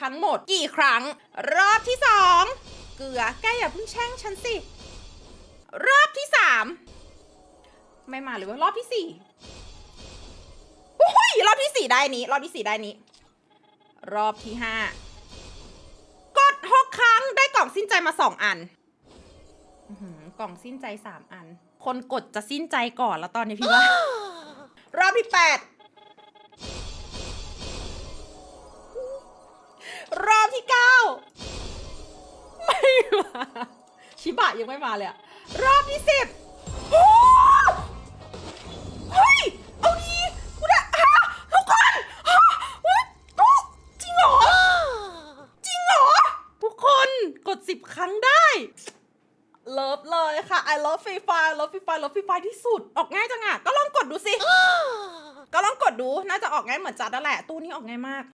ทั้งหมดกี่ครั้ง รอบที่สองเกลือแกอย่าเพิ่งแช่งฉันสิ รอบที่สามไม่มาหรือว่ารอบที่สี่อุ้ยรอบที่สี่ได้นี้ รอบที่สี่ได้นี้ รอบที่ห้ากดหกครั้งได้กล่องสิ้นใจมาสองอันอื้อหือกล่องสิ้นใจสามอัน คนกดจะสิ้นใจก่อนแล้วตอนนี้พี่ว่า รอบที่แปด มาชิบะยังไม่มาเลยอะรอบที่สิบโอ้เฮ้ย เอาดีกูได้ฮะทุกคนฮะเฮ้ยตุ๊จริงเหรอ จริงเหรอ ทุกคนกดสิบครั้งได้ เลิฟเลยค่ะ I love Free Fire love Free Fire love Free Fire ที่สุด ออกง่ายจังอะก็ลองกดดูสิ ก็ลองกดดู น่าจะออกง่ายเหมือนจัดนั่นแหละ ตู้นี้ออกง่ายมาก